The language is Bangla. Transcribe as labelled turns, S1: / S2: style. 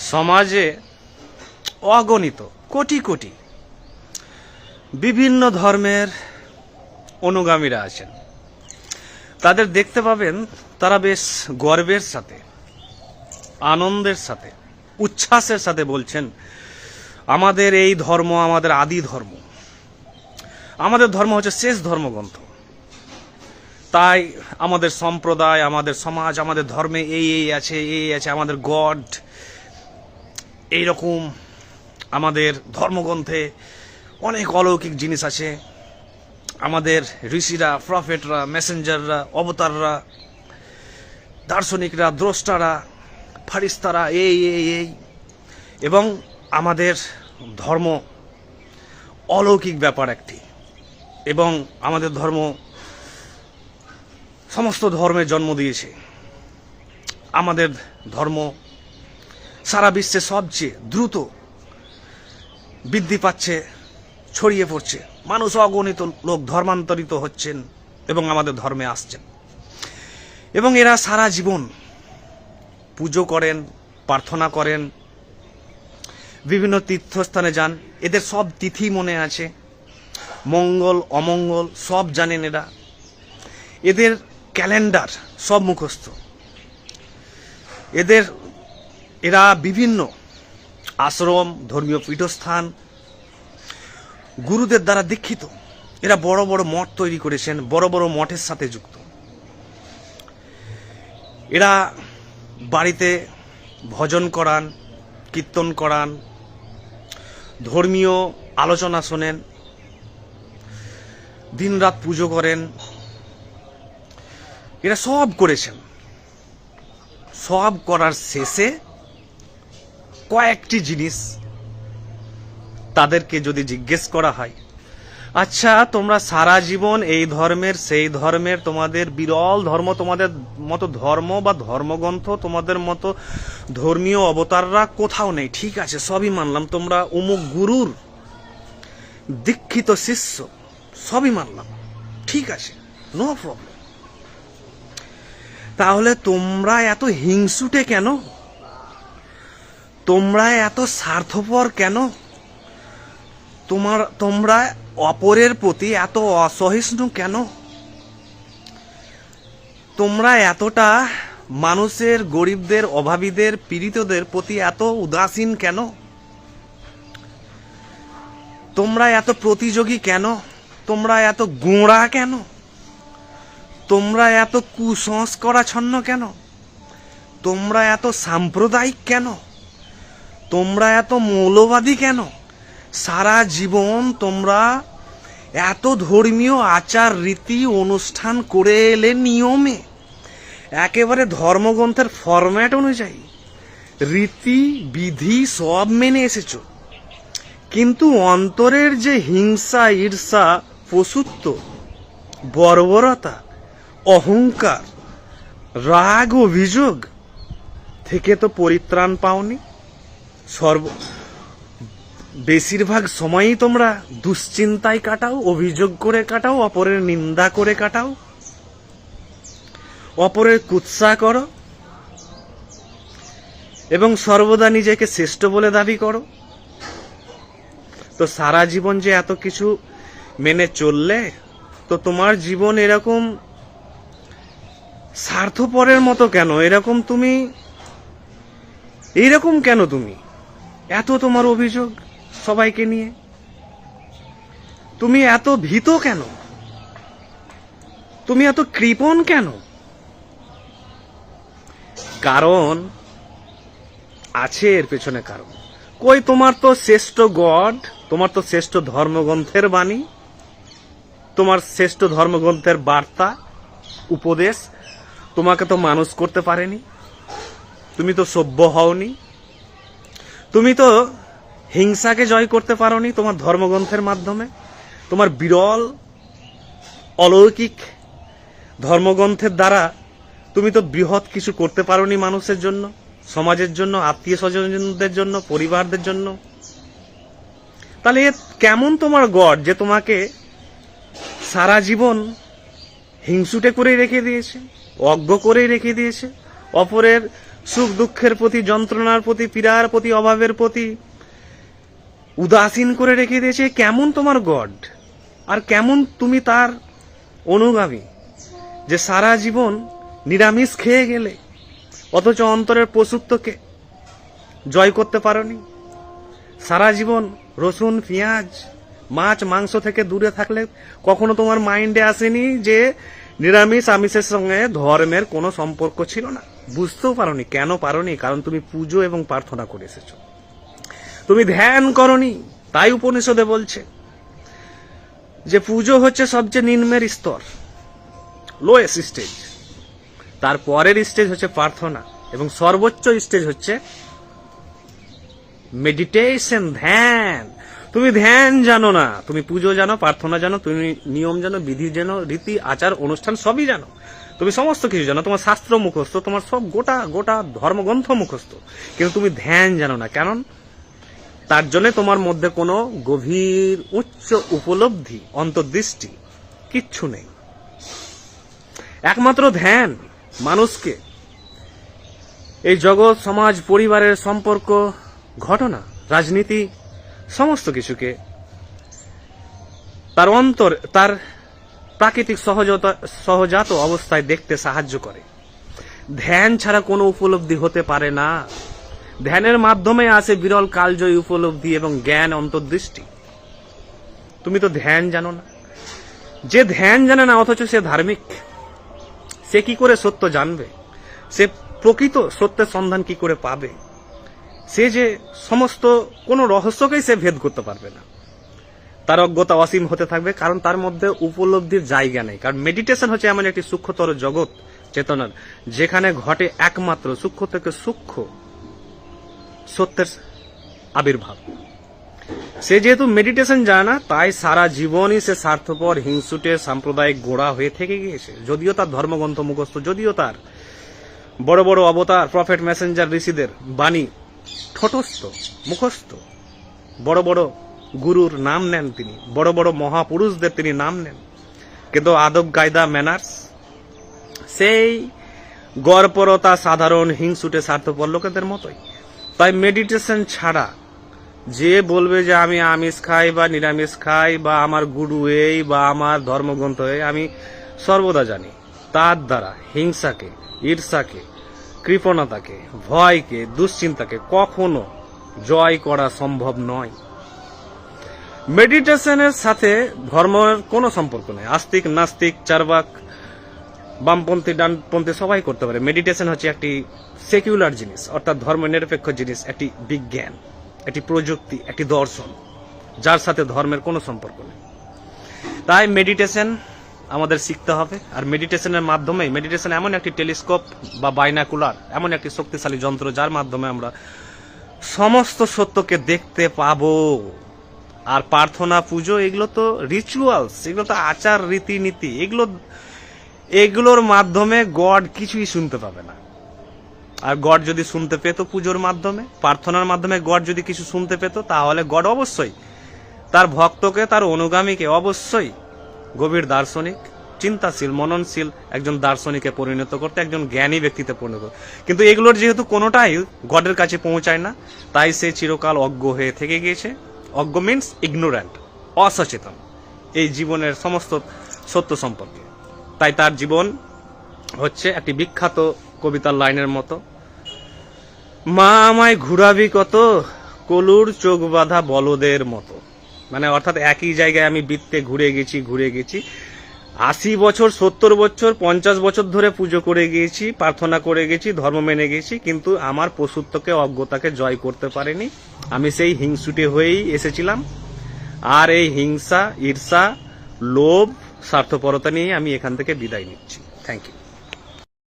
S1: সমাজে অগণিত, কোটি কোটি বিভিন্ন ধর্মের অনুগামীরা আছেন। তাদের দেখতে পাবেন, তারা বেশ গর্বের সাথে, আনন্দের সাথে, উচ্ছ্বাসের সাথে বলছেন, আমাদের এই ধর্ম আমাদের আদি ধর্ম। আমাদের ধর্ম হচ্ছে শেষ ধর্মগ্রন্থ। তাই আমাদের সম্প্রদায়, আমাদের সমাজ, আমাদের ধর্মে এই এই আছে এই আছে, আমাদের গড এইরকম আমাদের ধর্মগ্রন্থে অনেক অলৌকিক জিনিস আছে। আমাদের ঋষিরা প্রফেটরা মেসেঞ্জাররা অবতাররা, দার্শনিকরা, দ্রষ্টারা, ফারিস্তারা, এই এই এই এবং আমাদের ধর্ম অলৌকিক ব্যাপার একটি এবং আমাদের ধর্ম সমস্ত ধর্মের জন্ম দিয়েছে। আমাদের ধর্ম সারা বিশ্বে সবচেয়ে দ্রুত বৃদ্ধি পাচ্ছে, ছড়িয়ে পড়ছে। মানুষ অগণিত লোক ধর্মান্তরিত হচ্ছেন এবং আমাদের ধর্মে আসছেন। এবং এরা সারা জীবন পুজো করেন, প্রার্থনা করেন, বিভিন্ন তীর্থস্থানে যান। এদের সব তিথি মনে আছে। মঙ্গল, অমঙ্গল, সব জানেন এরা। এদের ক্যালেন্ডার সব মুখস্থ। এদের এরা বিভিন্ন আশ্রম, ধর্মীয় পীঠস্থান, গুরুদের দ্বারা দীক্ষিত। এরা বড় বড় মঠ তৈরি করেছেন, বড় বড় মঠের সাথে যুক্ত। এরা বাড়িতে ভজন করান, কীর্তন করান, ধর্মীয় আলোচনা শোনেন, দিনরাত পুজো করেন। এরা সব করেছেন। সব করার শেষে কয়েকটি জিনিস তাদেরকে যদি জিজ্ঞেস করা হয় আচ্ছা তোমরা সারা জীবন এই ধর্মের, সেই ধর্মের, তোমাদের বিরল ধর্ম, তোমাদের মতো ধর্ম বা ধর্মগ্রন্থ, তোমাদের মতো ধর্মীয় অবতাররা কোথাও নেই? ঠিক আছে, সবই মানলাম। তোমরা অমুক গুরুর দীক্ষিত শিষ্য, সবই মানলাম। ঠিক আছে নো প্রবলেম তাহলে তোমরা এত হিংসুটে কেন? তোমরা এত স্বার্থপর কেন? তোমার, তোমরা অপরের প্রতি এত অসহিষ্ণু কেন? তোমরা এতটা মানুষের, গরিবদের, অভাবীদের, পীড়িতদের প্রতি এত উদাসীন কেন? তোমরা এত প্রতিযোগী কেন? তোমরা এত গোঁড়া কেন? তোমরা এত কুসংস্করাচ্ছন্ন কেন? তোমরা এত সাম্প্রদায়িক কেন? তোমরা এত মৌলবাদী কেন? সারা জীবন তোমরা এত ধর্মীয় আচার, রীতি, অনুষ্ঠান করে এলে নিয়মে। একেবারে ধর্মগ্রন্থের ফরম্যাট অনুযায়ী রীতি, বিধি সব মেনে এসেছ। কিন্তু অন্তরের যে হিংসা, ঈর্ষা, পশুত্ব, বর্বরতা, অহংকার, রাগ, অভিযোগ, থেকে তো পরিত্রাণ পাওনি। সর্ব বেশিরভাগ সময়ই তোমরা দুশ্চিন্তায় কাটাও, অভিযোগ করে কাটাও, অপরের নিন্দা করে কাটাও, অপরের কুৎসা করো, এবং সর্বদা নিজেকে শ্রেষ্ঠ বলে দাবি করো। তো সারা জীবন যে এত কিছু মেনে চললে, তো তোমার জীবন এরকম স্বার্থপরের মতো কেন? এরকম তুমি এইরকম কেন তুমি? এত তোমার অভিযোগ সবাইকে নিয়ে? তুমি এত ভীত কেন? তুমি এত কৃপণ কেন? কারণ আছে এর পেছনে কারণ। কই, তোমার তো শ্রেষ্ঠ গড, তোমার তো শ্রেষ্ঠ ধর্মগ্রন্থের বাণী, তোমার শ্রেষ্ঠ ধর্মগ্রন্থের বার্তা, উপদেশ, তোমাকে তো মানুষ করতে পারেনি, তুমি তো সভ্য হওনি তুমি তো হিংসাকে জয় করতে পারোনি তোমার ধর্মগ্রন্থের মাধ্যমে। তোমার বিরল, অলৌকিক ধর্মগ্রন্থের দ্বারা তুমি তো বৃহৎ কিছু করতে পারোনি মানুষের জন্য, সমাজের জন্য, আত্মীয় স্বজনদের জন্য, পরিবারদের জন্য। তাহলে কেমন তোমার গড যে তোমাকে সারা জীবন হিংসুটে করেই রেখে দিয়েছে, অজ্ঞ করেই রেখে দিয়েছে, অপরের সুখ দুঃখের প্রতি, যন্ত্রণার প্রতি, পীড়ার প্রতি, অভাবের প্রতি উদাসীন করে রেখে দিয়েছে, কেমন তোমার গড? আর কেমন তুমি তার অনুগামী? যে সারা জীবন নিরামিষ খেয়ে গেলে, অথচ অন্তরের পশুত্বকে জয় করতে পারোনি? সারা জীবন রসুন, পেঁয়াজ, মাছ, মাংস থেকে দূরে থাকলে কখনো তোমার মাইন্ডে আসেনি যে নিরামিষ, আমিষের সঙ্গে ধর্মের কোনো সম্পর্ক ছিল না। বুঝতেও পারোনি, কেন পারোনি? কারণ তুমি পুজো এবং প্রার্থনা করে এসেছ। তুমি ধ্যান করনি, তাই উপনিষদে বলছে যে পুজো হচ্ছে সবচেয়ে নিম্নের স্তর লোয়েস্ট স্টেজ তারপরের স্টেজ হচ্ছে প্রার্থনা এবং সর্বোচ্চ স্টেজ হচ্ছে মেডিটেশন ধ্যান। তুমি ধ্যান জানো না, তুমি পুজো জানো, প্রার্থনা জানো, তুমি নিয়ম জানো, বিধি জানো, রীতি, আচার, অনুষ্ঠান সবই জানো। তুমি সমস্ত কিছু জানো, তোমার শাস্ত্র মুখস্থ, তোমার সব গোটা গোটা ধর্মগ্রন্থ মুখস্থ। কিন্তু তুমি ধ্যান জানো না। কারণ তার জন্য তোমার মধ্যে কোনো গভীর, উচ্চ উপলব্ধি, অন্তর্দৃষ্টি কিচ্ছু নেই। একমাত্র ধ্যান মানুষকে। এই জগৎ, সমাজ, পরিবারের সম্পর্ক, ঘটনা, রাজনীতি, সমস্ত কিছুকে তার অন্তর, তার প্রাকৃতিক সহজতা সহজাত অবস্থায় দেখতে সাহায্য করে। ধ্যান ছাড়া কোনো উপলব্ধি হতে পারে না। ধ্যানের মাধ্যমে আসে বিরল কালজয়ী উপলব্ধি এবং জ্ঞান অন্তর্দৃষ্টি। তুমি তো ধ্যান জানো না। যে ধ্যান জানে না, অথচ সে ধার্মিক। সে কি করে সত্য জানবে? সে প্রকৃত সত্যের সন্ধান কি করে পাবে? সে যে সমস্ত কোনো রহস্যকেই সে ভেদ করতে পারবে না। তার অজ্ঞতা অসীম হতে থাকবে, কারণ তার মধ্যে উপলব্ধির জায়গা নেই। কারণ মেডিটেশন হচ্ছে এমন একটি সূক্ষ্মতর জগৎ, চেতনার, যেখানে ঘটে একমাত্র সূক্ষ্ম থেকে সূক্ষ্ম সত্যের আবির্ভাব। সে যেহেতু মেডিটেশন জানে না, তাই সারা জীবনই সে স্বার্থপর, হিংসুটে, সাম্প্রদায়িক গোড়া হয়ে থেকে গিয়েছে। যদিও তার ধর্মগ্রন্থ মুখস্থ, যদিও তার বড় বড় অবতার প্রফেট মেসেঞ্জার ঋষিদের বাণী ঠোঁটস্থ, মুখস্থ, বড় বড় গুরুর নাম নেন তিনি। বড় বড় মহাপুরুষদের তিনি নাম নেন। কিন্তু আদব কায়দা ম্যানার্স সেই গড়পরতা সাধারণ হিংসুটে স্বার্থপর লোকেদের মতোই। তাই মেডিটেশন ছাড়া যে বলবে যে আমি আমিষ খাই বা নিরামিষ খাই বা আমার গুরু এই বা আমার ধর্মগ্রন্থ এই, আমি সর্বদা জানি, তার দ্বারা হিংসাকে, ঈর্ষাকে, কৃপণতাকে, ভয়কে, দুশ্চিন্তাকে কখনো জয় করা সম্ভব নয়। মেডিটেশনের সাথে ধর্মের কোনো সম্পর্ক নেই। আস্তিক, নাস্তিক, চারবাক, বামপন্থী, ডানপন্থী সবাই করতে পারে। মেডিটেশন হচ্ছে একটি সেকুলার জিনিস, অর্থাৎ ধর্ম নিরপেক্ষ জিনিস, একটি বিজ্ঞান, একটি প্রযুক্তি, একটি দর্শন, যার সাথে ধর্মের কোনো সম্পর্ক নেই। তাই মেডিটেশন আমাদের শিখতে হবে, আর মেডিটেশনের মাধ্যমে মেডিটেশন এমন একটি টেলিস্কোপ বা বাইনাকুলার এমন একটি শক্তিশালী যন্ত্র যার মাধ্যমে আমরা সমস্ত সত্যকে দেখতে পাবো। আর প্রার্থনা, পুজো, এগুলো তো রিচুয়ালস এগুলো তো আচার, রীতিনীতি, এগুলো, এগুলোর মাধ্যমে গড কিছুই শুনতে পাবে না আর গড যদি শুনতে পেত পুজোর মাধ্যমে, প্রার্থনার মাধ্যমে গড যদি কিছু শুনতে পেত, তাহলে গড অবশ্যই তার ভক্তকে, তার অনুগামীকে অবশ্যই গভীর দার্শনিক, চিন্তাশীল, মননশীল একজন দার্শনিকে পরিণত করতে, একজন জ্ঞানী ব্যক্তিতে পরিণত। কিন্তু এগুলোর যেহেতু কোনোটাই গডের কাছে পৌঁছায় না, তাই সে চিরকাল অজ্ঞ হয়ে থেকে গিয়েছে অজ্ঞ মিনস ইগনোরেন্ট অসচেতন। এই জীবনের সমস্ত সত্য সম্পর্কে। তাই তার জীবন হচ্ছে একটি বিখ্যাত কবিতার লাইনের মতো। মা আমায় ঘুরাবি কত, কলুর চোখ বাঁধা বলদের মতো। মানে অর্থাৎ একই জায়গায় আমি বৃত্তে ঘুরে গেছি ঘুরে গেছি। আশি বছর, সত্তর বছর, পঞ্চাশ বছর ধরে পুজো করে গিয়েছি, প্রার্থনা করে গেছি, ধর্ম মেনে গেছি, কিন্তু আমার পশুত্বকে অজ্ঞতাকে জয় করতে পারেনি। আমি সেই হিংসুটি হয়েই এসেছিলাম। আর এই হিংসা, ঈর্ষা, লোভ, স্বার্থপরতা নিয়ে আমি এখান থেকে বিদায় নিচ্ছি। Thank you